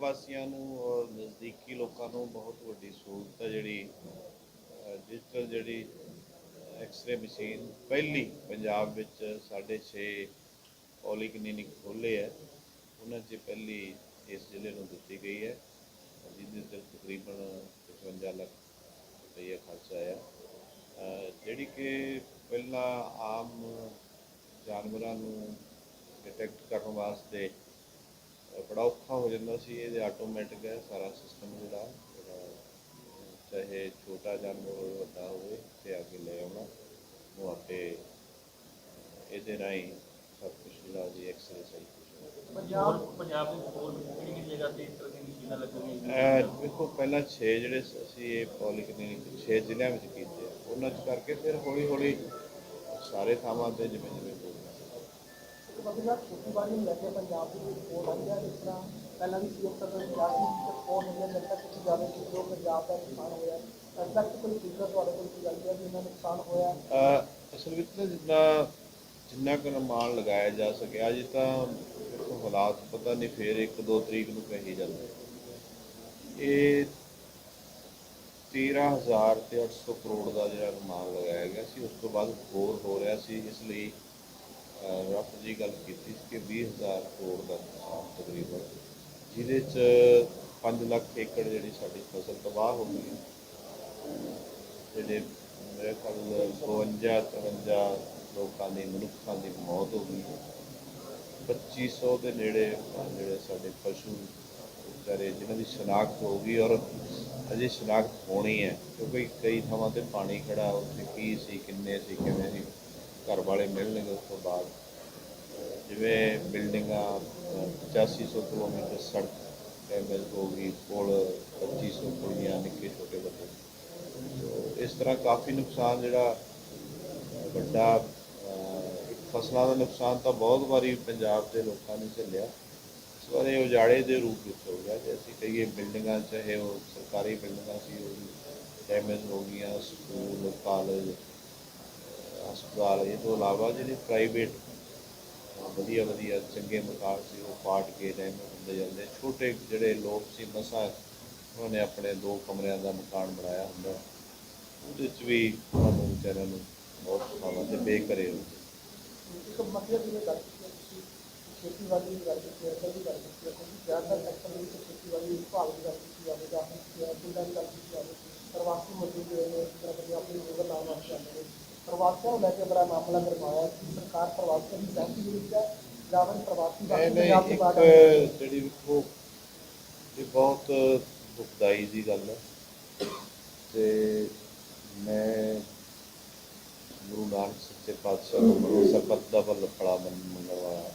ਵਾਸੀਆਂ ਨੂੰ ਔਰ ਨਜ਼ਦੀਕੀ ਲੋਕਾਂ ਨੂੰ ਬਹੁਤ ਵੱਡੀ ਸਹੂਲਤ ਹੈ ਜਿਹੜੀ ਡਿਜੀਟਲ ਜਿਹੜੀ ਐਕਸ-ਰੇ ਮਸ਼ੀਨ ਪਹਿਲੀ ਪੰਜਾਬ ਵਿੱਚ ਸਾਢੇ ਛੇ ਪੋਲੀਕਲੀਨਿਕ ਖੋਲ੍ਹੇ ਹੈ। ਉਹਨਾਂ 'ਚ ਪਹਿਲੀ ਇਸ ਜ਼ਿਲ੍ਹੇ ਨੂੰ ਦਿੱਤੀ ਗਈ ਹੈ। ਜਿਹਦੇ ਤੇ ਤਕਰੀਬਨ 55 ਲੱਖ ਰੁਪਏ ਖਰਚ ਆਇਆ। ਜਿਹੜੀ ਕਿ ਪਹਿਲਾਂ ਆਮ ਜਾਨਵਰਾਂ ਨੂੰ ਡਿਟੈਕਟ ਕਰਨ ਵਾਸਤੇ ਬੜਾ ਔਖਾ ਹੋ ਜਾਂਦਾ ਸੀ ਇਹ ਆਟੋਮੈਟਿਕ ਹੈ ਸਾਰਾ ਸਿਸਟਮ ਜਿਹੜਾ ਚਾਹੇ ਛੋਟਾ ਜਾਨਵਰ ਹੋਵੇ ਵੱਡਾ ਹੋਵੇ ਤੇ ਆ ਕੇ ਲੈ ਆਉਣਾ ਉਹ ਆਪੇ ਇਹਦੇ ਰਾਹੀਂ ਸਭ ਕੁਝ ਜਿਹੜਾ ਜੀ ਐਕਸਰੇ ਸਹੀ ਪੰਜਾਬ ਪੰਜਾਬ ਦੇ ਹੋਰ ਕਿਹੜੀ ਕਿਹੜੀ ਜਗ੍ਹਾ ਤੇ ਇਸ ਤਰ੍ਹਾਂ ਦੀਆਂ ਮਸ਼ੀਨਾਂ ਲੱਗਣਗੀਆਂ? ਅਹ ਦੇਖੋ ਪਹਿਲਾਂ 6 ਜਿਹੜੇ ਅਸੀਂ ਇਹ ਪੋਲੀਕਲੀਨਿਕ 6 ਜ਼ਿਲ੍ਹਿਆਂ ਵਿੱਚ ਕੀਤੇ ਉਹਨਾਂ 'ਚ ਕਰਕੇ ਫਿਰ ਹੌਲੀ ਹੌਲੀ ਸਾਰੇ ਥਾਵਾਂ ਤੇ ਜਿਵੇਂ ਜਿਵੇਂ ਇੱਕ ਬੰਦਾ ਖੇਤੀਬਾੜੀ ਨੂੰ ਲੈ ਕੇ ਪੰਜਾਬ ਦੀ ਰਿਪੋਰਟ ਆਈ ਹੈ, ਜਿਸ ਤਰ੍ਹਾਂ ਪਹਿਲਾਂ ਵੀ ਸੀਐਮ ਸਰ ਨੇ ਕਿਹਾ ਸੀ ਕਿ ਬਹੁਤ ਵਧੀਆ ਤੱਕ ਤੁਸੀਂ ਜਾਣੋ ਕਿ ਜੋ ਪੰਜਾਬ ਦਾ ਨੁਕਸਾਨ ਹੋਇਆ ਅੱਜ ਤੱਕ ਕੋਈ ਫਿਗਰ ਤੁਹਾਡੇ ਕੋਲ ਕੋਈ ਗੱਲ ਵੀ ਇਹਨਾਂ ਨੁਕਸਾਨ ਹੋਇਆ? ਅਸਲ ਵਿੱਚ ਨਾ ਜਿੰਨਾ ਜਿੰਨਾ ਕੁ ਅਨੁਮਾਨ ਲਗਾਇਆ ਜਾ ਸਕਿਆ ਅਜੇ ਤਾਂ ਹਾਲਾਤ ਪਤਾ ਨਹੀਂ, ਫੇਰ 1-2 ਤਰੀਕ ਨੂੰ ਕਹੀ ਜਾਂਦੇ ਇਹ 13000 ਤੇ 800 ਕਰੋੜ ਦਾ ਜਿਹੜਾ ਅਨੁਮਾਨ ਲਗਾਇਆ ਗਿਆ ਸੀ, ਉਸ ਤੋਂ ਬਾਅਦ ਹੋਰ ਹੋ ਰਿਹਾ ਸੀ, ਇਸ ਲਈ ਅਹ ਰਫ ਜੀ ਗੱਲ ਕੀਤੀ ਸੀ ਕਿ 20000 ਕਰੋੜ ਦਾ ਨੁਕਸਾਨ ਤਕਰੀਬਨ, ਜਿਹਦੇ ਚ 5 ਲੱਖ ਏਕੜ ਜਿਹੜੀ ਸਾਡੀ ਫਸਲ ਤਬਾਹ ਹੋ ਗਈ ਜਿਹੜੇ ਮੇਰੇ ਖਿਆਲ 52 53 ਲੋਕਾਂ ਦੀ, ਮਨੁੱਖਾਂ ਦੀ ਮੌਤ ਹੋ ਗਈ 2500 ਦੇ ਨੇੜੇ ਜਿਹੜੇ ਸਾਡੇ ਪਸ਼ੂ ਵਿਚਾਰੇ, ਜਿਨ੍ਹਾਂ ਦੀ ਸ਼ਨਾਖਤ ਹੋ ਗਈ ਔਰ ਅਜੇ ਸ਼ਨਾਖਤ ਹੋਣੀ ਹੈ, ਕਿਉਂਕਿ ਕਈ ਥਾਵਾਂ ਤੇ ਪਾਣੀ ਖੜਾ ਉੱਥੇ ਕੀ ਸੀ, ਕਿੰਨੇ ਸੀ, ਕਿਵੇਂ ਸੀ। ਘਰ ਵਾਲੇ ਮਿਲਣਗੇ ਉਸ ਤੋਂ ਬਾਅਦ। ਜਿਵੇਂ ਬਿਲਡਿੰਗਾਂ, ਅਹ 8500 ਕਿਲੋਮੀਟਰ ਸੜਕ ਡੈਮੇਜ ਹੋ ਗਈ ਪੁਲ 2500 ਪੁਲੀਆਂ ਨਿੱਕੇ ਛੋਟੇ ਵੱਡੇ ਸੋ ਇਸ ਤਰ੍ਹਾਂ ਕਾਫੀ ਨੁਕਸਾਨ ਜਿਹੜਾ ਵੱਡਾ ਫਸਲਾਂ ਦਾ ਨੁਕਸਾਨ ਤਾਂ ਬਹੁਤ ਵਾਰੀ ਪੰਜਾਬ ਦੇ ਲੋਕਾਂ ਨੇ ਝੱਲਿਆ। ਇਸ ਵਾਰ ਉਜਾੜੇ ਦੇ ਰੂਪ ਵਿੱਚ ਹੋ ਗਿਆ ਜੇ ਅਸੀਂ ਕਹੀਏ ਬਿਲਡਿੰਗਾਂ, ਚਾਹੇ ਉਹ ਸਰਕਾਰੀ ਬਿਲਡਿੰਗਾਂ ਸੀ, ਉਹ ਡੈਮੇਜ ਹੋ ਗਈਆਂ, ਸਕੂਲ ਕਾਲਜ ਹਸਪਤਾਲ, ਇਹ ਤੋਂ ਇਲਾਵਾ ਜਿਹੜੇ ਪ੍ਰਾਈਵੇਟ ਵਧੀਆ ਵਧੀਆ, ਚੰਗੇ ਮਕਾਨ ਸੀ, ਉਹ ਪਾਟ ਕੇ ਡੈਮੇਜ ਹੁੰਦੇ ਜਾਂਦੇ ਛੋਟੇ ਜਿਹੜੇ ਲੋਕ ਸੀ, ਮਸਾ, ਉਹਨਾਂ ਨੇ ਆਪਣੇ ਦੋ ਕਮਰਿਆਂ ਦਾ ਮਕਾਨ ਬਣਾਇਆ ਹੁੰਦਾ। ਉਹਦੇ ਚ ਵੀ ਉਹਨਾਂ ਨੂੰ ਵਿਚਾਰਿਆਂ ਨੂੰ ਬਹੁਤ ਥਾਵਾਂ ਤੇ ਬੇਘਰੇ ਹੋ ਇੱਕ ਮਤਲਬ ਜਿਵੇਂ ਗੱਲ ਕੀਤੀ ਖੇਤੀਬਾੜੀ ਦੀ ਗੱਲ ਕੀਤੀ ਹੈ ਅਰਬਨ ਗੱਲ ਕੀਤੀ ਹੈ ਕਿਉਂਕਿ ਜ਼ਿਆਦਾਤਰ ਸੈਕਟਰ ਵਿੱਚ ਖੇਤੀਬਾੜੀ ਵਿਭਾਗ ਦੀ ਗੱਲ ਕੀਤੀ ਜਾਵੇ ਜਾਂ ਫਿਰ ਪਿੰਡਾਂ ਦੀ ਗੱਲ ਕੀਤੀ ਜਾਵੇ, ਪ੍ਰਵਾਸੀ ਮਜ਼ਦੂਰ ਜਿਹੜੇ ਨੇ, ਇਸ ਤਰ੍ਹਾਂ ਦੇ ਆਪਣੀ ਜੋਗਰ ਲਾਉਣ ਆਉਂਦੇ ਨੇ। ਪ੍ਰਵਾਸੀਆਂ ਨੂੰ ਲੈ ਕੇ ਬੜਾ ਮਾਮਲਾ ਗਰਮਾਇਆ ਕਿ ਸਰਕਾਰ ਪ੍ਰਵਾਸੀਆਂ ਦੀ ਸਹਿਮਤੀ ਦੇ ਵਿੱਚ ਹੈ ਜਾਂ ਫਿਰ ਪ੍ਰਵਾਸੀ ਬਾਕੀ ਨਹੀਂ ਪੰਜਾਬ ਦੇ ਇੱਕ ਜਿਹੜੀ ਵੇਖੋ ਇਹ ਬਹੁਤ ਦੁਖਦਾਈ ਦੀ ਗੱਲ ਹੈ। ਤੇ ਮੈਂ ਗੁਰੂ ਨਾਨਕ ਸੱਚੇ ਪਾਤਸ਼ਾਹ ਨੂੰ ਸਰਬੱਤ ਦਾ ਵੱਲ ਫੜਾ ਵਾਲਾ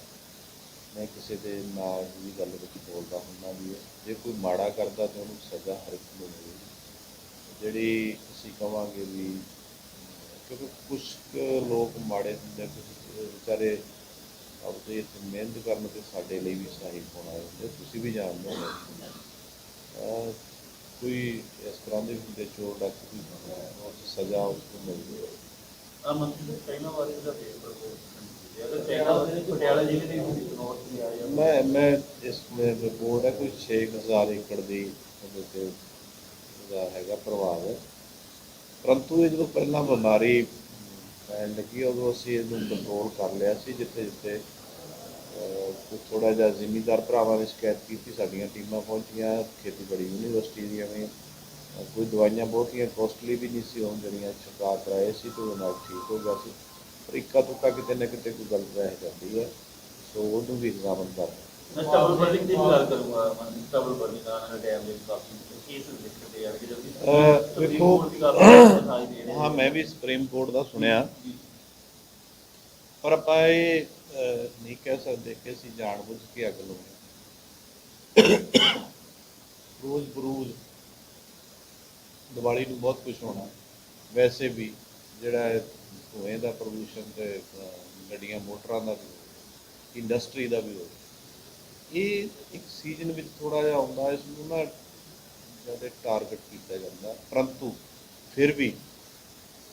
ਮੈਂ ਕਿਸੇ ਦੇ ਨਾਲ ਦੀ ਗੱਲ ਵਿੱਚ ਬੋਲਦਾ ਹੁੰਦਾ ਵੀ। ਜੇ ਕੋਈ ਮਾੜਾ ਕਰਦਾ ਤੇ ਉਹਨੂੰ ਸਜ਼ਾ ਹਰ ਇੱਕ ਨੂੰ ਮਿਲੇਗੀ। ਜਿਹੜੀ ਅਸੀਂ ਕਵਾਂਗੇ ਵੀ ਕਿਉਂਕਿ ਕੁਝ ਲੋਕ ਮਾੜੇ ਹੁੰਦੇ ਕੁਝ ਵਿਚਾਰੇ ਆਪਦੇ ਇੱਥੇ ਮਿਹਨਤ ਕਰਨ ਤੇ ਸਾਡੇ ਲਈ ਵੀ ਸਹਾਇਕ ਹੋਣਾ ਹੁੰਦੇ ਤੁਸੀਂ ਵੀ ਜਾਣਦੇ ਹੋ ਕੋਈ ਇਸ ਤਰ੍ਹਾਂ ਦੇ ਹੁੰਦੇ ਚੋਰ ਡਾਕੂ ਵੀ 'ਚ ਸਜ਼ਾ ਉਸ ਨੂੰ ਮਿਲਦੀ ਹੈ ਆ ਮੰਤਰੀ ਦੇ ਚਾਈਨਾ ਬਾਰੇ ਦਾ ਪੇਪਰ ਅਗਰ ਚਾਈਨਾ ਦੇ ਪਟਿਆਲਾ ਜ਼ਿਲ੍ਹੇ ਦੇ ਵਿੱਚ ਨੋਟ ਵੀ ਆਇਆ ਮੈਂ ਮੈਂ ਇਸ में ਰਿਪੋਰਟ ਹੈ ਕੋਈ 6000 ਏਕੜ ਦੀ ਉਹਦੇ ਤੇ ਹੈਗਾ ਪ੍ਰਭਾਵ ਪਰੰਤੂ ਇਹ ਜਦੋਂ ਪਹਿਲਾਂ ਬਿਮਾਰੀ ਪੈਣ ਲੱਗੀ ਉਦੋਂ ਅਸੀਂ ਇਹਨੂੰ ਕੰਟਰੋਲ ਕਰ ਲਿਆ ਸੀ ਜਿੱਥੇ ਜਿੱਥੇ ਅਹ, ਥੋੜਾ ਜਿਹਾ ਜ਼ਿਮੀਦਾਰ ਭਰਾਵਾਂ ਨੇ ਸ਼ਿਕਾਇਤ ਕੀਤੀ ਸਾਡੀਆਂ ਟੀਮਾਂ ਪਹੁੰਚੀਆਂ ਖੇਤੀਬਾੜੀ ਯੂਨੀਵਰਸਿਟੀ ਦੀਆਂ ਵੀ ਕੋਈ ਦਵਾਈਆਂ ਬਹੁਤੀਆਂ ਕੋਸਟਲੀ ਵੀ ਨਹੀਂ ਸੀ ਹੋਣ ਜਿਹੜੀਆਂ ਛਿੜਕਾਅ ਕਰਾਏ ਸੀ ਤੇ ਉਹ ਨਾਲ ਠੀਕ ਹੋ ਗਿਆ ਸੀ। ਪਰ ਇੱਕਾ ਤੁੱਕਾ ਕਿਤੇ ਨਾ ਕਿਤੇ ਕੋਈ ਗਲਤ ਰਹਿ ਜਾਂਦੀ ਹੈ ਸੋ ਉਹਨੂੰ ਵੀ ਐਗਜ਼ਾਮਨ ਕਰ ਮੈਂ ਸਟਬਲ ਬਰਨਿੰਗ ਦੀ ਵੀ ਗੱਲ ਕਰੂੰਗਾ ਮੈਂ ਸਟਬਲ ਬਰਨਿੰਗ ਦਾ ਡੈਮ ਦੇ ਕਾਫੀ ਕੇਸ ਦਿੱਕਤ ਯਾਰ ਕਿ ਜਦ ਅਹ, ਸੁਪਰੀਮ ਕੋਰਟ ਦੀ ਗੱਲ ਦਿਖਾਈ ਦੇ ਰਹੀ ਹੈ ਹਾਂ ਮੈਂ ਵੀ ਸੁਪਰੀਮ ਕੋਰਟ ਦਾ ਸੁਣਿਆ। ਪਰ ਆਪਾਂ ਇਹ ਅਹ, ਨਹੀਂ ਕਹਿ ਸਕਦੇ ਕਿ ਅਸੀਂ ਜਾਣਬੁੱਝ ਕੇ ਅੱਗ ਲਾਉਣੀ ਰੋਜ਼ ਬਰੂਜ਼ ਦੀਵਾਲੀ ਨੂੰ ਬਹੁਤ ਕੁਝ ਹੋਣਾ। ਵੈਸੇ ਵੀ ਜਿਹੜਾ ਇਹ ਧੂਏ ਦਾ ਪ੍ਰਦੂਸ਼ਣ ਤੇ ਅਹ, ਗੱਡੀਆਂ ਮੋਟਰਾਂ ਦਾ ਵੀ ਇੰਡਸਟਰੀ ਦਾ ਵੀ ਹੋ ਇਹ ਇੱਕ ਸੀਜ਼ਨ ਵਿੱਚ ਥੋੜਾ ਜਿਹਾ ਆਉਂਦਾ, ਇਸ ਨੂੰ ਨਾ ਜ਼ਿਆਦਾ ਟਾਰਗੇਟ ਕੀਤਾ ਜਾਂਦਾ, ਪਰੰਤੂ ਫਿਰ ਵੀ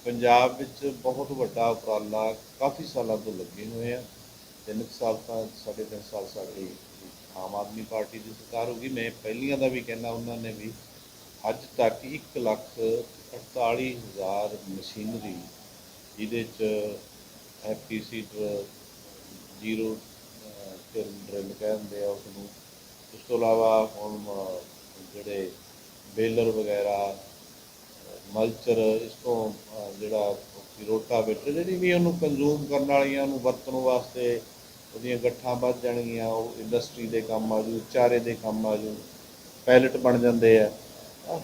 ਪੰਜਾਬ ਵਿੱਚ ਬਹੁਤ ਵੱਡਾ ਉਪਰਾਲਾ ਕਾਫੀ ਸਾਲਾਂ ਤੋਂ ਲੱਗੇ ਹੋਏ ਆ। ਤਿੰਨ ਕੁ ਸਾਲ ਤਾਂ ਸਾਢੇ ਤਿੰਨ ਸਾਲ ਸਾਡੀ ਆਮ ਆਦਮੀ ਪਾਰਟੀ ਦੀ ਸਰਕਾਰ ਹੋ ਗਈ। ਮੈਂ ਪਹਿਲੀਆਂ ਦਾ ਵੀ ਕਹਿੰਦਾ, ਉਹਨਾਂ ਨੇ ਵੀ ਅੱਜ ਤੱਕ 1 ਲੱਖ 48 ਹਜ਼ਾਰ ਮਸ਼ੀਨਰੀ ਜਿਹਦੇ ਚ ਐਫਪੀਸੀ ਜ਼ੀਰੋ ਕਿਰਨ ਡਰਿਲ ਕਹਿੰਦੇ ਆ ਉਸ ਨੂੰ ਉਸ ਤੋਂ ਇਲਾਵਾ ਹੁਣ ਜਿਹੜੇ ਬੇਲਰ ਵਗੈਰਾ ਮਲਚਰ, ਇਸ ਤੋਂ ਜਿਹੜਾ ਰੋਟਾ ਵਿੱਚ, ਜਿਹੜੀ ਵੀ ਉਹਨੂੰ ਕੰਜ਼ੂਮ ਕਰਨ ਵਾਲੀਆਂ ਉਹਨੂੰ ਵਰਤਣ ਵਾਸਤੇ ਉਹਦੀਆਂ ਗੱਠਾਂ ਵੱਧ ਜਾਣਗੀਆਂ, ਉਹ ਇੰਡਸਟਰੀ ਦੇ ਕੰਮ ਆ ਜੂ ਚਾਰੇ ਦੇ ਕੰਮ ਆ ਜੂ ਪੈਲਟ ਬਣ ਜਾਂਦੇ ਆ।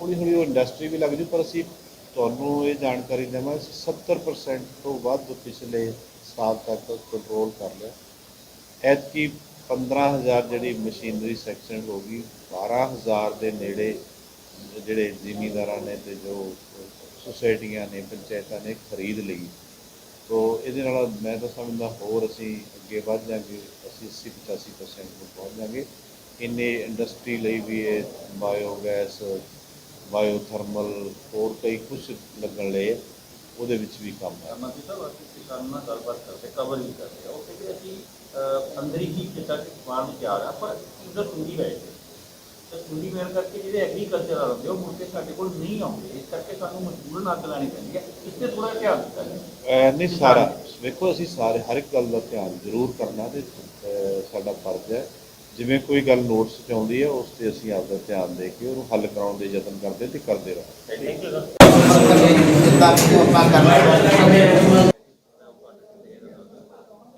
ਹੌਲੀ ਹੌਲੀ ਉਹ ਇੰਡਸਟਰੀ ਵੀ ਲੱਗ ਜੂ, ਪਰ ਅਸੀਂ ਤੁਹਾਨੂੰ ਇਹ ਜਾਣਕਾਰੀ ਦੇਵਾਂ ਅਸੀਂ 70% ਤੋਂ ਵੱਧ ਪਿਛਲੇ ਸਾਲ ਤੱਕ ਕੰਟਰੋਲ ਕਰ ਲਿਆ। ਐਤਕੀ 15000 ਜਿਹੜੀ ਮਸ਼ੀਨਰੀ ਸੈਕਸ਼ਨ ਹੋ ਗਈ 12000 ਦੇ ਨੇੜੇ ਜਿਹੜੇ ਜ਼ਿਮੀਂਦਾਰਾਂ ਨੇ ਤੇ ਜੋ ਸੁਸਾਇਟੀਆਂ ਨੇ, ਪੰਚਾਇਤਾਂ ਨੇ ਖਰੀਦ ਲਈ। ਤੋ ਇਹਦੇ ਨਾਲ ਮੈਂ ਤਾਂ ਸਮਝਦਾ ਹੋਰ ਅਸੀਂ ਅੱਗੇ ਵੱਧ ਜਾਾਂਗੇ ਅਸੀਂ 80 85% ਨੂੰ ਪਹੁੰਚ ਜਾਾਂਗੇ ਇੰਨੇ ਇੰਡਸਟਰੀ ਲਈ ਵੀ ਇਹ ਬਾਇਓਗੈਸ ਬਾਇਓਥਰਮਲ ਹੋਰ ਕਈ ਕੁਝ ਲੱਗਣ ਲਈ ਉਹਦੇ ਵਿੱਚ ਵੀ ਕੰਮ ਹੈ ਮੰਤਰੀ ਸਾਹਿਬ ਅਸੀਂ ਕਿਸਾਨਾਂ ਨਾਲ ਗੱਲਬਾਤ ਕਰਦੇ ਕਵਰ ਵੀ ਕਰਦੇ ਉਹ ਕਹਿੰਦੇ ਅਸੀਂ ਅੰਦਰ ਹੀ ਖੇਤਾਂ ਚ ਸਮਾਨ ਤਿਆਰ ਆ ਪਰ ਉਧਰ ਸੁੰਡੀ ਪੈ ਜਾਂਦੀ ਤੇ ਸੁੰਡੀ ਪੈਣ ਕਰਕੇ ਜਿਹੜੇ ਐਗਰੀਕਲਚਰ ਵਾਲੇ ਹੁੰਦੇ ਉਹ ਮੁੜ ਕੇ ਸਾਡੇ ਕੋਲ ਨਹੀਂ ਆਉਂਦੇ। ਇਸ ਕਰਕੇ ਸਾਨੂੰ ਮਜਬੂਰਨ ਅੱਗ ਲਾਣੀ ਪੈਂਦੀ ਹੈ ਇਸ ਤੇ ਥੋੜਾ ਧਿਆਨ ਦਿੱਤਾ ਨਹੀਂ ਸਾਰਾ ਵੇਖੋ ਅਸੀਂ ਸਾਰੇ ਹਰ ਇੱਕ ਗੱਲ ਦਾ ਧਿਆਨ ਜ਼ਰੂਰ ਕਰਨਾ ਤੇ ਸਾਡਾ ਫਰਜ਼ ਹੈ। ਜਿਵੇਂ ਕੋਈ ਗੱਲ ਨੋਟਿਸ 'ਚ ਆਉਂਦੀ ਹੈ ਉਸ ਤੇ ਅਸੀਂ ਆਪਦਾ ਧਿਆਨ ਦੇ ਕੇ ਉਹਨੂੰ ਹੱਲ ਕਰਾਉਣ ਦੇ ਯਤਨ ਕਰਦੇ ਤੇ ਕਰਦੇ ਰਹਾਂਗੇ ਥੈਂਕ ਯੂ ਸਰ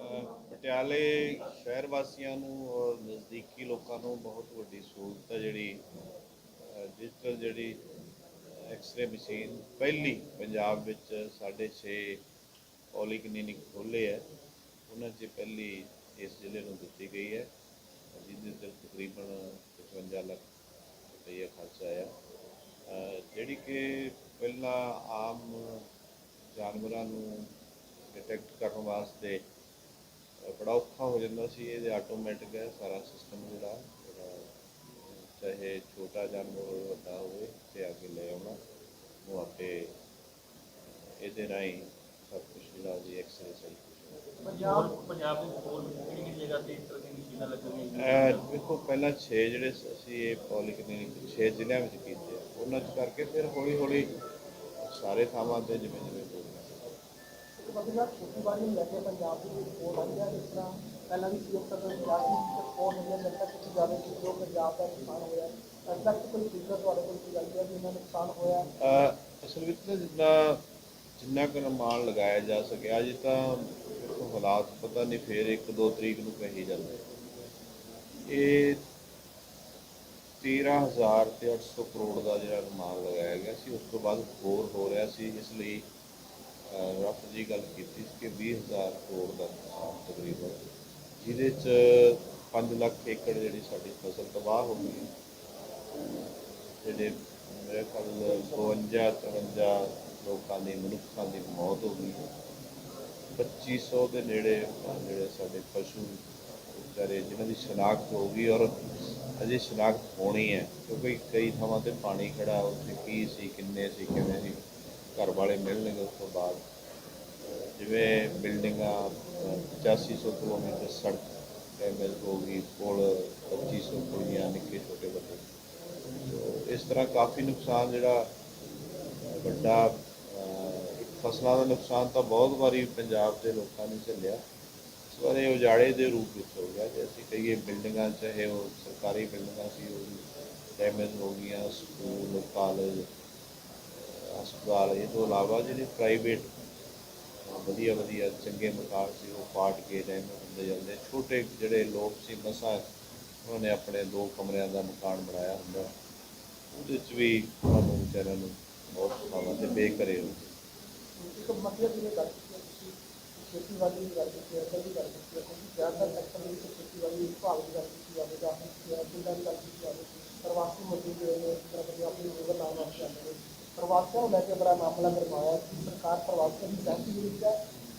ਅਹ ਪਟਿਆਲੇ ਸ਼ਹਿਰ ਵਾਸੀਆਂ ਨੂੰ ਔਰ ਨਜ਼ਦੀਕੀ ਲੋਕਾਂ ਨੂੰ ਬਹੁਤ ਵੱਡੀ ਸਹੂਲਤ ਹੈ ਜਿਹੜੀ ਡਿਜੀਟਲ ਜਿਹੜੀ ਐਕਸ-ਰੇ ਮਸ਼ੀਨ ਪਹਿਲੀ ਪੰਜਾਬ ਵਿੱਚ ਸਾਢੇ ਛੇ ਪੋਲੀਕਲੀਨਿਕ ਖੋਲ੍ਹੇ ਹੈ। ਉਹਨਾਂ 'ਚ ਪਹਿਲੀ ਇਸ ਜ਼ਿਲ੍ਹੇ ਨੂੰ ਦਿੱਤੀ ਗਈ ਹੈ। ਜਿਹਦੇ ਤੇ ਤਕਰੀਬਨ 55 ਲੱਖ ਰੁਪਏ ਖਰਚ ਆਇਆ। ਜਿਹੜੀ ਕਿ ਪਹਿਲਾਂ ਆਮ ਜਾਨਵਰਾਂ ਨੂੰ ਡਿਟੈਕਟ ਕਰਨ ਵਾਸਤੇ ਬੜਾ ਔਖਾ ਹੋ ਜਾਂਦਾ ਸੀ ਇਹਦੇ ਆਟੋਮੈਟਿਕ ਹੈ ਸਾਰਾ ਸਿਸਟਮ ਜਿਹੜਾ ਚਾਹੇ ਛੋਟਾ ਜਾਨਵਰ ਹੋਵੇ ਵੱਡਾ ਹੋਵੇ ਤੇ ਆ ਕੇ ਲੈ ਆਉਣਾ ਉਹ ਆਪੇ ਇਹਦੇ ਰਾਹੀਂ ਸਭ ਕੁਝ ਜਿਹੜਾ ਉਹਦੀ ਐਕਸਰਸਾਈਜ਼ ਸਹੀ ਪੰਜਾਬ ਪੰਜਾਬ ਦੇ ਹੋਰ ਕਿਹੜੀ ਕਿਹੜੀ ਜਗ੍ਹਾ ਤੇ ਇਸ ਤਰ੍ਹਾਂ ਦੀਆਂ ਮਸ਼ੀਨਾਂ ਅਹ ਦੇਖੋ ਪਹਿਲਾਂ 6 ਜਿਹੜੇ ਅਸੀਂ ਇਹ ਪੋਲੀਕਲੀਨਿਕ 6 ਜ਼ਿਲ੍ਹਿਆਂ ਵਿੱਚ ਕੀਤੇ ਆ। ਉਹਨਾਂ 'ਚ ਕਰਕੇ ਫਿਰ ਹੌਲੀ ਹੌਲੀ ਸਾਰੇ ਥਾਵਾਂ ਤੇ ਜਿਵੇਂ ਜਿਵੇਂ ਹੋ ਗਿਆ ਇੱਕ ਬੰਦੇ ਦਾ ਖੇਤੀਬਾੜੀ ਨੂੰ ਲੈ ਕੇ ਪੰਜਾਬ ਦੀ ਰਿਪੋਰਟ ਆਈ ਹੈ, ਜਿਸ ਤਰ੍ਹਾਂ ਪਹਿਲਾਂ ਵੀ ਸੀਐਮ ਸਾਹਿਬ ਨੇ ਕਿਹਾ ਸੀ ਕਿ ਬਹੁਤ ਵਧੀਆ ਜਨਤਾ ਕਿਤੇ ਜਾਵੇ ਕਿ ਜੋ ਪੰਜਾਬ ਦਾ ਨੁਕਸਾਨ ਹੋਇਆ ਅੱਜ ਤੱਕ ਕੋਈ ਫਿਗਰ ਤੁਹਾਡੇ ਕੋਲ ਕੋਈ ਆਈ ਵੀ ਇਹਨਾਂ ਨੁਕਸਾਨ ਹੋਇਆ ਅਸਲ ਵਿੱਚ ਜਿੰਨਾ ਜਿੰਨਾ ਕੁ ਅਨੁਮਾਨ ਲਗਾਇਆ ਜਾ ਸਕਿਆ, ਅਜੇ ਤਾਂ ਹਾਲਾਤ ਪਤਾ ਨਹੀਂ, ਫੇਰ 1-2 ਤਰੀਕ ਨੂੰ ਕਹੀ ਜਾਂਦੇ ਇਹ 13000 ਤੇ 800 ਕਰੋੜ ਦਾ ਜਿਹੜਾ ਅਨੁਮਾਨ ਲਗਾਇਆ ਗਿਆ ਸੀ, ਉਸ ਤੋਂ ਬਾਅਦ ਹੋਰ ਹੋ ਰਿਹਾ ਸੀ, ਇਸ ਲਈ ਅਹ ਰਫ ਜੀ ਗੱਲ ਕੀਤੀ ਸੀ ਕਿ 20000 ਕਰੋੜ ਦਾ ਨੁਕਸਾਨ ਤਕਰੀਬਨ, ਜਿਹਦੇ ਚ 5 ਲੱਖ ਏਕੜ ਜਿਹੜੀ ਸਾਡੀ ਫਸਲ ਤਬਾਹ ਹੋ ਗਈ ਜਿਹੜੇ ਮੇਰੇ ਖਿਆਲ 52 53 ਲੋਕਾਂ ਦੀ, ਮਨੁੱਖਾਂ ਦੀ ਮੌਤ ਹੋ ਗਈ 2500 ਦੇ ਨੇੜੇ ਜਿਹੜੇ ਸਾਡੇ ਪਸ਼ੂ ਵਿਚਾਰੇ, ਜਿਨ੍ਹਾਂ ਦੀ ਸ਼ਨਾਖਤ ਹੋ ਗਈ ਔਰ ਅਜੇ ਸ਼ਨਾਖਤ ਹੋਣੀ ਹੈ, ਕਿਉਂਕਿ ਕਈ ਥਾਵਾਂ ਤੇ ਪਾਣੀ ਖੜਾ ਉੱਥੇ ਕੀ ਸੀ, ਕਿੰਨੇ ਸੀ, ਕਿਵੇਂ ਸੀ। ਘਰ ਵਾਲੇ ਮਿਲਣਗੇ ਉਸ ਤੋਂ ਬਾਅਦ। ਜਿਵੇਂ ਬਿਲਡਿੰਗਾਂ, ਅਹ 8500 ਕਿਲੋਮੀਟਰ ਸੜਕ ਡੈਮੇਜ ਹੋ ਗਈ ਪੁਲ 2500 ਪੁਲੀਆਂ ਨਿੱਕੇ ਛੋਟੇ ਵੱਡੇ ਸੋ ਇਸ ਤਰ੍ਹਾਂ ਕਾਫੀ ਨੁਕਸਾਨ ਜਿਹੜਾ ਵੱਡਾ ਫਸਲਾਂ ਦਾ ਨੁਕਸਾਨ ਤਾਂ ਬਹੁਤ ਵਾਰੀ ਪੰਜਾਬ ਦੇ ਲੋਕਾਂ ਨੇ ਝੱਲਿਆ। ਇਸ ਵਾਰ ਉਜਾੜੇ ਦੇ ਰੂਪ ਵਿੱਚ ਹੋ ਗਿਆ। ਜੇ ਅਸੀਂ ਕਹੀਏ ਬਿਲਡਿੰਗਾਂ, ਚਾਹੇ ਉਹ ਸਰਕਾਰੀ ਬਿਲਡਿੰਗਾਂ ਸੀ, ਉਹ ਡੈਮੇਜ ਹੋ ਗਈਆਂ, ਸਕੂਲ ਕਾਲਜ ਹਸਪਤਾਲ ਇਹ ਤੋਂ ਇਲਾਵਾ ਜਿਹੜੇ ਪ੍ਰਾਈਵੇਟ ਵਧੀਆ ਵਧੀਆ, ਚੰਗੇ ਮਕਾਨ ਸੀ, ਉਹ ਪਾਟ ਕੇ ਡੈਮੇਜ ਹੁੰਦੇ ਜਾਂਦੇ। ਛੋਟੇ ਜਿਹੜੇ ਲੋਕ ਸੀ, ਮਸਾਂ, ਉਹਨਾਂ ਨੇ ਆਪਣੇ ਦੋ ਕਮਰਿਆਂ ਦਾ ਮਕਾਨ ਬਣਾਇਆ ਹੁੰਦਾ। ਉਹਦੇ ਚ ਵੀ ਉਹਨਾਂ ਵਿਚਾਰਿਆਂ ਨੂੰ ਬਹੁਤ ਥਾਵਾਂ ਤੇ ਬੇਘਰੇ ਹੋ ਇੱਕ ਮਤਲਬ ਇਹ ਗੱਲ ਕੀਤੀ ਖੇਤੀਬਾੜੀ ਦੀ ਗੱਲ ਕੀਤੀ ਹੈ ਅੱਗੇ ਗੱਲ ਕੀਤੀ ਹੈ ਕਿਉਂਕਿ ਜ਼ਿਆਦਾਤਰ ਸੈਕਟਰ ਵਿੱਚ ਖੇਤੀਬਾੜੀ ਵਿਭਾਗ ਦੀ ਗੱਲ ਕੀਤੀ ਜਾਵੇ ਜਾਂ ਫਿਰ ਪਿੰਡਾਂ ਦੀ ਗੱਲ ਕੀਤੀ ਜਾਵੇ, ਪ੍ਰਵਾਸੀ ਮਜ਼ਦੂਰ ਜਿਹੜੇ ਨੇ, ਇਸ ਤਰ੍ਹਾਂ ਦੇ ਆਪਣੀ ਜੀਵਨ ਲਾਉਣ ਆਉਂਦੇ ਨੇ। ਪ੍ਰਵਾਸੀਆਂ ਨੂੰ ਲੈ ਕੇ ਬੜਾ ਮਾਮਲਾ ਗਰਮਾਇਆ ਕਿ ਸਰਕਾਰ ਪ੍ਰਵਾਸੀਆਂ ਦੀ ਸਹਿਮਤੀ ਵਿੱਚ ਹੈ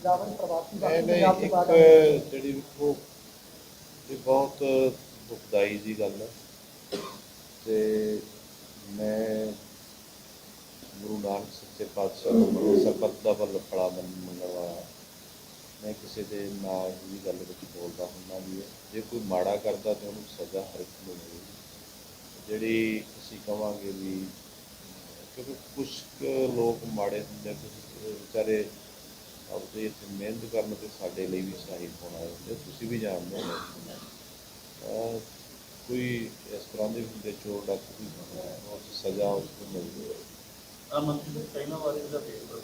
ਜਾਂ ਫਿਰ ਪ੍ਰਵਾਸੀ ਨਹੀਂ ਪੰਜਾਬ ਦੇ ਇੱਕ ਆਉਂਦੇ ਨੇ। ਜਿਹੜੀ ਵੇਖੋ ਇਹ ਬਹੁਤ ਦੁਖਦਾਈ ਜੀ ਗੱਲ ਹੈ। ਤੇ ਮੈਂ ਗੁਰੂ ਨਾਨਕ ਸੱਚੇ ਪਾਤਸ਼ਾਹ ਨੂੰ ਸਰਬੱਤ ਦਾ ਫਲਾ ਮੰਨਣ ਵਾਲਾ ਮੈਂ ਕਿਸੇ ਦੇ ਨਾਲ ਦੀ ਗੱਲ ਵਿੱਚ ਬੋਲਦਾ ਹੁੰਦਾ ਵੀ ਜੇ ਕੋਈ ਮਾੜਾ ਕਰਦਾ ਤੇ ਉਹਨੂੰ ਸਜ਼ਾ ਹਰ ਇੱਕ ਨੂੰ ਮਿਲੇਗੀ। ਜਿਹੜੀ ਅਸੀਂ ਕਵਾਂਗੇ ਵੀ ਕਿਉਂਕਿ ਕੁਝ ਲੋਕ ਮਾੜੇ ਹੁੰਦੇ ਕੁਝ ਵਿਚਾਰੇ ਆਪਦੇ ਇੱਥੇ ਮਿਹਨਤ ਕਰਨ ਤੇ ਸਾਡੇ ਲਈ ਵੀ ਸ਼ਾਹਿਦ ਹੋਣਾ ਹੁੰਦੇ ਤੁਸੀਂ ਵੀ ਜਾਣਦੇ ਹੋ। ਕੋਈ ਇਸ ਤਰ੍ਹਾਂ ਦੇ ਹੁੰਦੇ ਚੋਰ ਡੱਕ ਦੀ ਉਸ ਸਜ਼ਾ ਉਸ ਨੂੰ ਮਿਲਦੀ ਹੈ। ਆ ਮੰਤਰੀ ਸਾਹਿਬ ਚਾਈਨਾ ਬਾਰੇ ਦਾ ਪੇਪਰ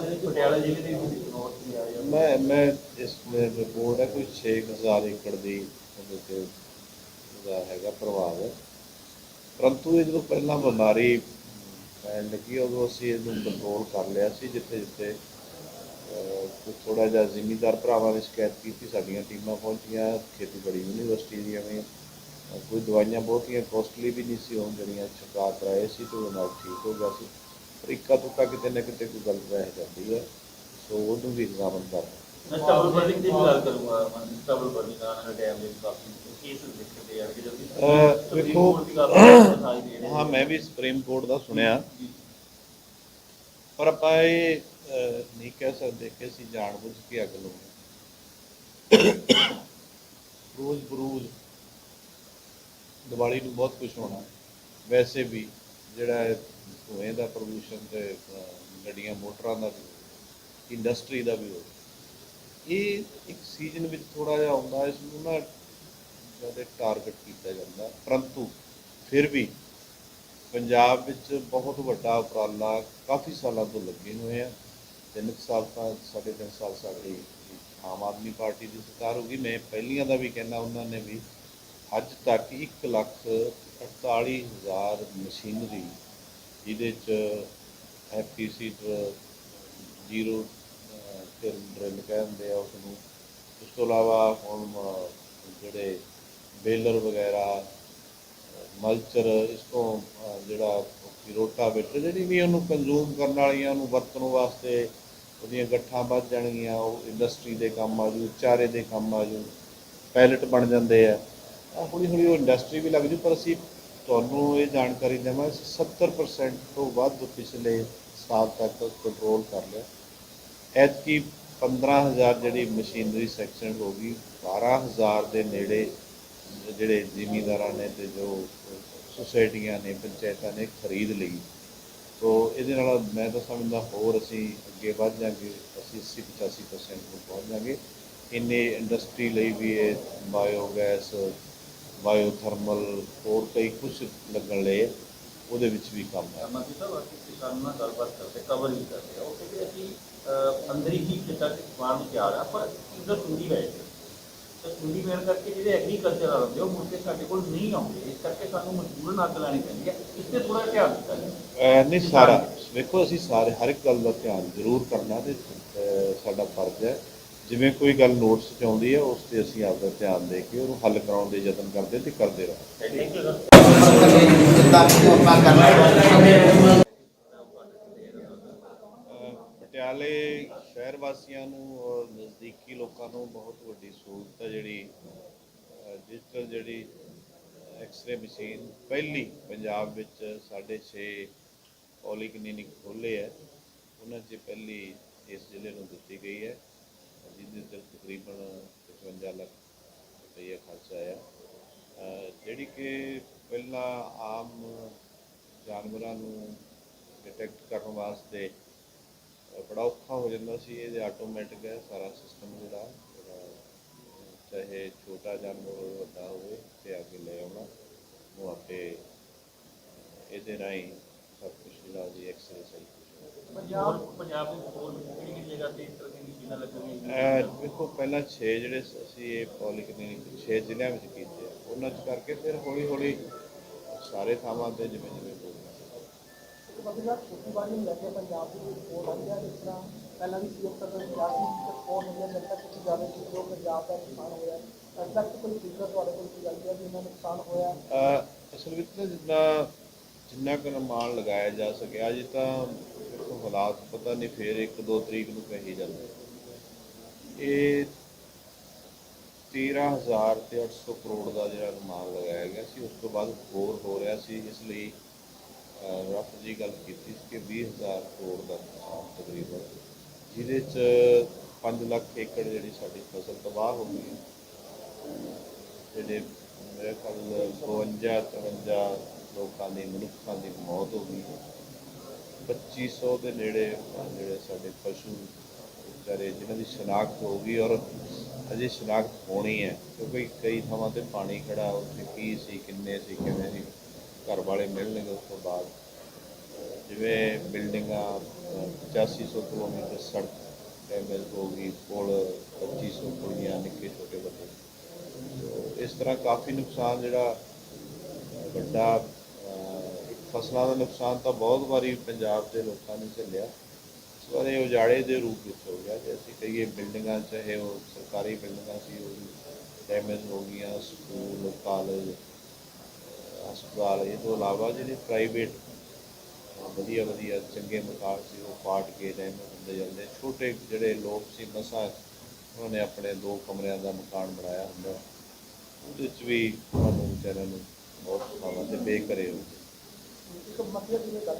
ਦੇ ਦੇ ਵੀ ਮੈਂ ਮੈਂ ਇਸ ਰਿਪੋਰਟ ਹੈ ਕੋਈ 6000 ਏਕੜ ਦੀ ਉਹਦੇ ਤੇ ਉਹਦਾ ਹੈਗਾ ਪ੍ਰਭਾਵ ਪਰੰਤੂ ਇਹ ਜਦੋਂ ਪਹਿਲਾਂ ਬਿਮਾਰੀ ਪੈਣ ਲੱਗੀ ਉਦੋਂ ਅਸੀਂ ਇਹਨੂੰ ਕੰਟਰੋਲ ਕਰ ਲਿਆ ਸੀ ਜਿੱਥੇ ਜਿੱਥੇ ਅਹ, ਥੋੜਾ ਜਿਹਾ ਜ਼ਿਮੀਦਾਰ ਭਰਾਵਾਂ ਨੇ ਸ਼ਿਕਾਇਤ ਕੀਤੀ ਸਾਡੀਆਂ ਟੀਮਾਂ ਪਹੁੰਚੀਆਂ ਖੇਤੀਬਾੜੀ ਯੂਨੀਵਰਸਿਟੀ ਦੀਆਂ ਵੀ ਕੋਈ ਦਵਾਈਆਂ ਬਹੁਤੀਆਂ ਕੋਸਟਲੀ ਵੀ ਨਹੀਂ ਸੀ ਹੋਣ ਜਿਹੜੀਆਂ ਛਿੜਕਾਅ ਕਰਾਏ ਸੀ ਤੇ ਉਹਦੇ ਨਾਲ ਠੀਕ ਹੋ ਗਿਆ ਸੀ। ਪਰ ਇੱਕਾ ਤੁੱਕਾ ਕਿਤੇ ਨਾ ਕਿਤੇ ਕੋਈ ਗੱਲ ਰਹਿ ਜਾਂਦੀ ਹੈ ਸੋ ਉਹਨੂੰ ਵੀ ਐਗਜ਼ਾਮਨ ਕਰ ਮੈਂ ਸਟਬਲ ਬਰਨਿੰਗ ਦੀ ਵੀ ਗੱਲ ਕਰੂੰਗਾ ਮੰਤਰੀ ਸਟਬਲ ਬਰਨਿੰਗ ਆਨ ਡੈਮ ਦੇ ਕਾਫੀ ਕੇਸ ਲਿਖਦੇ ਆ ਕਿ ਜਦ ਅਹ, ਸੁਪਰੀਮ ਵੇਖੋ, ਕੋਰਟ ਦੀ ਗੱਲ ਦਿਖਾਈ ਦੇ ਰਹੀ ਹਾਂ। ਮੈਂ ਵੀ ਸੁਪਰੀਮ ਕੋਰਟ ਦਾ ਸੁਣਿਆ। ਪਰ ਆਪਾਂ ਇਹ ਅਹ, ਨਹੀਂ ਕਹਿ ਸਕਦੇ ਕਿ ਅਸੀਂ ਜਾਣਬੁੱਝ ਕੇ ਅੱਗ ਲਾਉਂਦੇ ਰੋਜ਼ ਬਰੂਜ਼ ਦੀਵਾਲੀ ਨੂੰ ਬਹੁਤ ਕੁਝ ਹੋਣਾ। ਵੈਸੇ ਵੀ ਜਿਹੜਾ ਧੂਏ ਦਾ ਪ੍ਰਦੂਸ਼ਣ ਤੇ ਗੱਡੀਆਂ ਮੋਟਰਾਂ ਦਾ ਵੀ ਇੰਡਸਟਰੀ ਦਾ ਵੀ ਹੋ ਇਹ ਇੱਕ ਸੀਜ਼ਨ ਵਿੱਚ ਥੋੜਾ ਜਿਹਾ ਆਉਂਦਾ, ਇਸ ਨੂੰ ਨਾ ਜ਼ਿਆਦਾ ਟਾਰਗੇਟ ਕੀਤਾ ਜਾਂਦਾ। ਪਰੰਤੂ ਫਿਰ ਵੀ ਪੰਜਾਬ ਵਿੱਚ ਬਹੁਤ ਵੱਡਾ ਉਪਰਾਲਾ ਕਾਫੀ ਸਾਲਾਂ ਤੋਂ ਲੱਗੇ ਹੋਏ ਆ। ਤਿੰਨ ਕੁ ਸਾਲ ਤਾਂ ਸਾਢੇ ਤਿੰਨ ਸਾਲ ਸਾਡੀ ਆਮ ਆਦਮੀ ਪਾਰਟੀ ਦੀ ਸਰਕਾਰ ਹੋ ਗਈ। ਮੈਂ ਪਹਿਲੀਆਂ ਦਾ ਵੀ ਕਹਿੰਦਾ, ਉਹਨਾਂ ਨੇ ਵੀ ਅੱਜ ਤੱਕ 1 ਲੱਖ 48 ਹਜ਼ਾਰ ਮਸ਼ੀਨਰੀ ਜਿਹਦੇ ਚ ਐਫਟੀਸੀ ਜ਼ੀਰੋ ਤੇ ਡਰਿਲ ਕਹਿੰਦੇ ਆ ਉਸ ਨੂੰ ਉਸ ਤੋਂ ਇਲਾਵਾ ਹੁਣ ਜਿਹੜੇ ਬੇਲਰ ਵਗੈਰਾ ਮਲਚਰ, ਇਸ ਤੋਂ ਜਿਹੜਾ ਰੋਟਾ ਵਿੱਚ ਜਿਹੜੀ ਵੀ ਉਹਨੂੰ ਕੰਜ਼ੂਮ ਕਰਨ ਵਾਲੀਆਂ, ਉਹਨੂੰ ਵਰਤਣ ਵਾਸਤੇ ਉਹਦੀਆਂ ਗੱਠਾਂ ਵੱਧ ਜਾਣਗੀਆਂ, ਉਹ ਇੰਡਸਟਰੀ ਦੇ ਕੰਮ ਆ ਜੂ ਚਾਰੇ ਦੇ ਕੰਮ ਆ ਜੂ ਪੈਲਟ ਬਣ ਜਾਂਦੇ ਆ। ਆਹ ਹੌਲੀ ਹੌਲੀ ਉਹ ਇੰਡਸਟਰੀ ਵੀ ਲੱਗ ਜੂ, ਪਰ ਅਸੀਂ ਤੁਹਾਨੂੰ ਇਹ ਜਾਣਕਾਰੀ ਦੇਵਾਂ 70% ਤੋਂ ਵੱਧ ਪਿਛਲੇ ਸਾਲ ਤੱਕ ਕੰਟਰੋਲ ਕਰ ਲਿਆ। ਐਤਕੀ 15000 ਜਿਹੜੀ ਮਸ਼ੀਨਰੀ ਸੈਕਸ਼ਨ ਹੋ ਗਈ 12000 ਦੇ ਨੇੜੇ ਜਿਹੜੇ ਜ਼ਿਮੀਂਦਾਰਾਂ ਨੇ ਤੇ ਜੋ ਸੁਸਾਇਟੀਆਂ ਨੇ, ਪੰਚਾਇਤਾਂ ਨੇ ਖਰੀਦ ਲਈ। ਸੋ ਇਹਦੇ ਨਾਲ ਮੈਂ ਤਾਂ ਸਮਝਦਾ ਹੋਰ ਅਸੀਂ ਅੱਗੇ ਵੱਧ ਜਾਾਂਗੇ ਅਸੀਂ 80 85% ਨੂੰ ਪਹੁੰਚ ਜਾਾਂਗੇ ਇੰਨੇ ਇੰਡਸਟਰੀ ਲਈ ਵੀ ਇਹ ਬਾਇਓਗੈਸ ਬਾਇਓਥਰਮਲ ਹੋਰ ਕਈ ਕੁਝ ਲੱਗਣ ਲਏ। ਉਹਦੇ ਵਿੱਚ ਵੀ ਕੰਮ ਹੈ। ਮੰਤਰੀ ਸਾਹਿਬ ਅਸੀਂ ਕਿਸਾਨਾਂ ਨਾਲ ਗੱਲਬਾਤ ਕਰਦੇ ਕਵਰ ਵੀ ਕਰਦੇ ਆ। ਉਹ ਕਹਿੰਦੇ ਅਸੀਂ ਅੰਦਰ ਹੀ ਖੇਤਾਂ ਤਿਆਰ ਆ ਪਰ ਇਧਰ ਸੁੰਡੀ ਪੈ ਗਈ ਤੇ ਸੁੰਡੀ ਪੈਣ ਕਰਕੇ ਜਿਹੜੇ ਐਗਰੀਕਲਚਰ ਵਾਲੇ ਉਹ ਕੇ ਸਾਡੇ ਕੋਲ ਨਹੀਂ ਆਉਂਦੇ। ਇਸ ਕਰਕੇ ਸਾਨੂੰ ਮਜਬੂਰਨ ਅੱਗ ਲਾਣੀ ਪੈਂਦੀ ਹੈ ਇਸ ਤੇ ਥੋੜਾ ਧਿਆਨ ਦਿੱਤਾ ਨਹੀਂ ਸਾਰਾ। ਵੇਖੋ ਅਸੀਂ ਸਾਰੇ ਹਰ ਇੱਕ ਗੱਲ ਦਾ ਧਿਆਨ ਜ਼ਰੂਰ ਕਰਨਾ ਤੇ ਸਾਡਾ ਫਰਜ਼ ਹੈ। ਜਿਵੇਂ ਕੋਈ ਗੱਲ ਨੋਟਿਸ 'ਚ ਆਉਂਦੀ ਹੈ ਉਸ ਤੇ ਅਸੀਂ ਆਪਦਾ ਧਿਆਨ ਦੇ ਕੇ ਉਹਨੂੰ ਹੱਲ ਕਰਾਉਣ ਦੇ ਯਤਨ ਕਰਦੇ ਤੇ ਕਰਦੇ ਰਹਾਂਗੇ। ਪਟਿਆਲੇ ਸ਼ਹਿਰ ਵਾਸੀਆਂ ਨੂੰ ਔਰ ਨਜ਼ਦੀਕੀ ਲੋਕਾਂ ਨੂੰ ਬਹੁਤ ਵੱਡੀ ਸਹੂਲਤ ਹੈ ਜਿਹੜੀ ਡਿਜੀਟਲ ਜਿਹੜੀ ਐਕਸ-ਰੇ ਮਸ਼ੀਨ ਪਹਿਲੀ ਪੰਜਾਬ ਵਿੱਚ ਸਾਢੇ ਛੇ ਪੋਲੀਕਲੀਨਿਕ ਖੋਲ੍ਹੇ ਹੈ ਉਹਨਾਂ 'ਚ ਪਹਿਲੀ ਇਸ ਜ਼ਿਲ੍ਹੇ ਨੂੰ ਦਿੱਤੀ ਗਈ ਹੈ। ਜਿਹਦੇ ਤੇ ਤਕਰੀਬਨ 55 ਲੱਖ ਰੁਪਏ ਖਰਚ ਆਇਆ। ਜਿਹੜੀ ਕਿ ਪਹਿਲਾਂ ਆਮ ਜਾਨਵਰਾਂ ਨੂੰ ਡਿਟੈਕਟ ਕਰਨ ਵਾਸਤੇ ਬੜਾ ਔਖਾ ਹੋ ਜਾਂਦਾ ਸੀ, ਇਹਦੇ ਆਟੋਮੈਟਿਕ ਹੈ ਸਾਰਾ ਸਿਸਟਮ ਜਿਹੜਾ ਚਾਹੇ ਛੋਟਾ ਜਾਨਵਰ ਹੋਵੇ, ਵੱਡਾ ਹੋਵੇ, ਤੇ ਆ ਕੇ ਲੈ ਆਉਣਾ ਉਹ ਆਪੇ ਇਹਦੇ ਰਾਹੀਂ ਸਭ ਕੁਝ ਜਿਹੜਾ ਉਹਦੀ ਐਕਸਰੇ ਸਹੀ ਪੰਜਾਬ ਪੰਜਾਬ ਦੇ ਹੋਰ ਕਿਹੜੀ ਕਿਹੜੀ ਜਗ੍ਹਾ ਤੇ ਇਸ ਤਰ੍ਹਾਂ ਦੀ ਦੇਖੋ ਪਹਿਲਾਂ 6 ਜਿਹੜੇ ਅਸੀਂ ਇਹ ਪੋਲੀਕਲੀਨਿਕ 6 ਜ਼ਿਲ੍ਹਿਆਂ ਵਿੱਚ ਕੀਤੇ ਆ। ਉਹਨਾਂ 'ਚ ਕਰਕੇ ਫਿਰ ਹੌਲੀ ਹੌਲੀ ਸਾਰੇ ਥਾਵਾਂ ਤੇ ਜਿਵੇਂ ਜਿਵੇਂ ਬੋਲਣਾ ਇੱਕ ਬੰਦੇ ਦਾ ਖੇਤੀਬਾੜੀ ਨੂੰ ਲੈ ਕੇ ਪੰਜਾਬ ਦੀ ਰਿਪੋਰਟ ਆਈ ਹੈ ਜਿਸ ਤਰ੍ਹਾਂ ਪਹਿਲਾਂ ਵੀ ਸੀਐਮ ਸਰ ਨੇ ਕਿਹਾ ਸੀ ਕਿ ਬਹੁਤ ਵਧੀਆ ਜਨਤਾ ਕਿਤੇ ਜਾਵੇ ਕਿ ਜੋ ਪੰਜਾਬ ਦਾ ਨੁਕਸਾਨ ਹੋਇਆ ਅੱਜ ਤੱਕ ਕੋਈ ਫਿਗਰ ਤੁਹਾਡੇ ਕੋਲ ਕੀ ਗੱਲ ਹੈ ਵੀ ਇਹਨਾਂ ਨੁਕਸਾਨ ਹੋਇਆ। ਅਹ ਅਸਲ ਵਿੱਚ ਜਿੰਨਾ ਜਿੰਨਾ ਕੁ ਨਿਰਮਾਣ ਲਗਾਇਆ ਜਾ ਸਕਿਆ ਅਜੇ ਤਾਂ ਹਾਲਾਤ ਪਤਾ ਨਹੀਂ ਫੇਰ 1-2 ਤਰੀਕ ਨੂੰ ਕਹੀ ਜਾਂਦੇ ਇਹ 13000 ਤੇ 800 ਕਰੋੜ ਦਾ ਜਿਹੜਾ ਨਿਰਮਾਣ ਲਗਾਇਆ ਗਿਆ ਸੀ, ਉਸ ਤੋਂ ਬਾਅਦ ਹੋਰ ਹੋ ਰਿਹਾ ਸੀ, ਇਸ ਲਈ ਰਫ ਜੀ ਗੱਲ ਕੀਤੀ ਸੀ ਕਿ 20000 ਕਰੋੜ ਦਾ ਨੁਕਸਾਨ ਤਕਰੀਬਨ, ਜਿਹਦੇ ਚ 5 ਲੱਖ ਏਕੜ ਜਿਹੜੀ ਸਾਡੀ ਫਸਲ ਤਬਾਹ ਹੋ ਗਈ ਜਿਹੜੇ ਮੇਰੇ ਖਿਆਲ 52 53 ਲੋਕਾਂ ਦੀ, ਮਨੁੱਖਾਂ ਦੀ ਮੌਤ ਹੋ ਗਈ 2500 ਦੇ ਨੇੜੇ ਜਿਹੜੇ ਸਾਡੇ ਪਸ਼ੂ ਵਿਚਾਰੇ ਜਿਨ੍ਹਾਂ ਦੀ ਸ਼ਨਾਖਤ ਹੋ ਗਈ ਔਰ ਅਜੇ ਸ਼ਨਾਖਤ ਹੋਣੀ ਹੈ ਕਿਉਂਕਿ ਕਈ ਥਾਵਾਂ ਤੇ ਪਾਣੀ ਖੜਾ ਉੱਥੇ ਕੀ ਸੀ ਕਿੰਨੇ ਸੀ ਕਿਵੇਂ ਸੀ ਘਰ ਵਾਲੇ ਮਿਲਣਗੇ ਉਸ ਤੋਂ ਬਾਅਦ। ਜਿਵੇਂ ਬਿਲਡਿੰਗਾਂ ਅਹ, 8500 ਕਿਲੋਮੀਟਰ ਸੜਕ ਡੈਮੇਜ ਹੋ ਗਈ ਪੁਲ 2500 ਪੁਲੀਆਂ ਨਿੱਕੇ ਛੋਟੇ ਵੱਡੇ ਇਸ ਤਰ੍ਹਾਂ ਕਾਫੀ ਨੁਕਸਾਨ ਜਿਹੜਾ ਵੱਡਾ ਫਸਲਾਂ ਦਾ ਨੁਕਸਾਨ ਤਾਂ ਬਹੁਤ ਵਾਰੀ ਪੰਜਾਬ ਦੇ ਲੋਕਾਂ ਨੇ ਝੱਲਿਆ। ਉਹਦੇ ਉਜਾੜੇ ਦੇ ਰੂਪ ਵਿੱਚ ਹੋ ਗਿਆ ਜੇ ਅਸੀਂ ਕਹੀਏ ਬਿਲਡਿੰਗਾਂ ਚਾਹੇ ਉਹ ਸਰਕਾਰੀ ਬਿਲਡਿੰਗਾਂ ਸੀ, ਉਹ ਡੈਮੇਜ ਹੋ ਗਈਆਂ, ਸਕੂਲ ਕਾਲਜ ਹਸਪਤਾਲ, ਇਹ ਤੋਂ ਇਲਾਵਾ ਜਿਹੜੇ ਪ੍ਰਾਈਵੇਟ ਵਧੀਆ ਵਧੀਆ ਚੰਗੇ ਮਕਾਨ ਸੀ, ਉਹ ਪਾਟ ਕੇ ਡੈਮੇਜ ਹੁੰਦੇ ਜਾਂਦੇ। ਛੋਟੇ ਜਿਹੜੇ ਲੋਕ ਸੀ ਮਸਾਂ, ਉਹਨਾਂ ਨੇ ਆਪਣੇ ਦੋ ਕਮਰਿਆਂ ਦਾ ਮਕਾਨ ਬਣਾਇਆ ਹੁੰਦਾ। ਉਹਦੇ ਵਿੱਚ ਵੀ ਉਹਨਾਂ ਨੂੰ ਵਿਚਾਰਿਆਂ ਨੂੰ ਬਹੁਤ ਥਾਵਾਂ ਤੇ ਬੇਘਰੇ ਹੋ ਗਏ। ਮਤਲਬ ਜਿਵੇਂ ਗੱਲ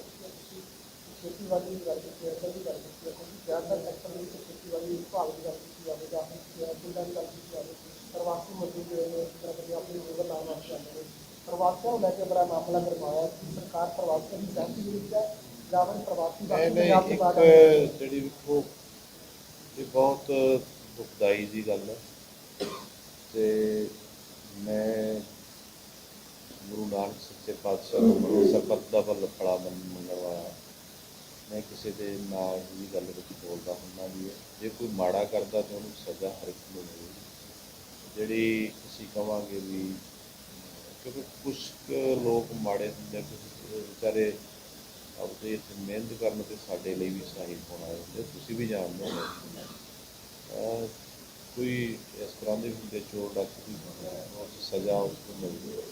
ਕੀਤੀ ਹੈ ਤੁਸੀਂ ਖੇਤੀਬਾੜੀ ਦੀ ਗੱਲ ਕੀਤੀ ਹੈ ਦੀ ਗੱਲ ਕੀਤੀ ਹੈ ਕਿਉਂਕਿ ਜ਼ਿਆਦਾਤਰ ਸੈਕਟਰ ਦੇ ਵਿੱਚ ਖੇਤੀਬਾੜੀ ਵਿਭਾਗ ਦੀ ਗੱਲ ਕੀਤੀ ਜਾਵੇ ਜਾਂ ਫਿਰ ਪਿੰਡਾਂ ਦੀ ਗੱਲ ਕੀਤੀ ਜਾਵੇ ਪ੍ਰਵਾਸੀ ਮਜ਼ਦੂਰ ਜਿਹੜੇ ਨੇ ਇਸ ਤਰ੍ਹਾਂ ਦੇ ਆਪਣੀ ਜੀਵਨ ਲਾਉਣ ਵਾਸਤੇ ਆਉਂਦੇ ਨੇ ਪ੍ਰਵਾਸੀਆਂ ਨੂੰ ਲੈ ਕੇ ਬੜਾ ਮਾਮਲਾ ਕਰਵਾਇਆ ਕਿ ਸਰਕਾਰ ਪ੍ਰਵਾਸੀਆਂ ਦੀ ਸਹਿਮਤੀ ਦੇ ਵਿੱਚ ਹੈ ਜਾਂ ਫਿਰ ਪ੍ਰਵਾਸੀ ਬਾਕੀ ਨਹੀਂ ਪੰਜਾਬ ਨਹੀਂ ਦੇ ਬਾਹਰ ਆਉਂਦੇ ਨੇ। ਇੱਕ ਜਿਹੜੀ ਵੇਖੋ ਇਹ ਬਹੁਤ ਦੁਖਦਾਈ ਦੀ ਗੱਲ ਹੈ ਤੇ ਮੈਂ ਗੁਰੂ ਨਾਨਕ ਸੱਚੇ ਪਾਤਸ਼ਾਹ ਨੂੰ ਸਰਬੱਤ ਦਾ ਭਲਾ ਖੜਾ ਮੰਨਣ ਵਾਲਾ ਮੈਂ ਕਿਸੇ ਦੇ ਨਾਲ ਦੀ ਗੱਲ ਵਿੱਚ ਬੋਲਦਾ ਹੁੰਦਾ ਵੀ ਹੈ ਜੇ ਕੋਈ ਮਾੜਾ ਕਰਦਾ ਤਾਂ ਉਹਨੂੰ ਸਜ਼ਾ ਹਰ ਇੱਕ ਨੂੰ ਮਿਲੇਗੀ ਜਿਹੜੀ ਅਸੀਂ ਕਵਾਂਗੇ ਵੀ, ਕਿਉਂਕਿ ਕੁਝ ਲੋਕ ਮਾੜੇ ਹੁੰਦੇ ਕੁਝ ਵਿਚਾਰੇ ਆਪਦੇ ਇੱਥੇ ਮਿਹਨਤ ਕਰਨ ਤੇ ਸਾਡੇ ਲਈ ਵੀ ਸਾਹਿਬ ਹੋਣਾ ਹੁੰਦੇ ਤੁਸੀਂ ਵੀ ਜਾਣਦੇ ਹੋ। ਕੋਈ ਇਸ ਤਰ੍ਹਾਂ ਦੇ ਹੁੰਦੇ ਚੋਰ ਡਾਕੂ ਦੀ ਸਜ਼ਾ ਉਸ ਨੂੰ ਮਿਲਦੀ ਹੈ।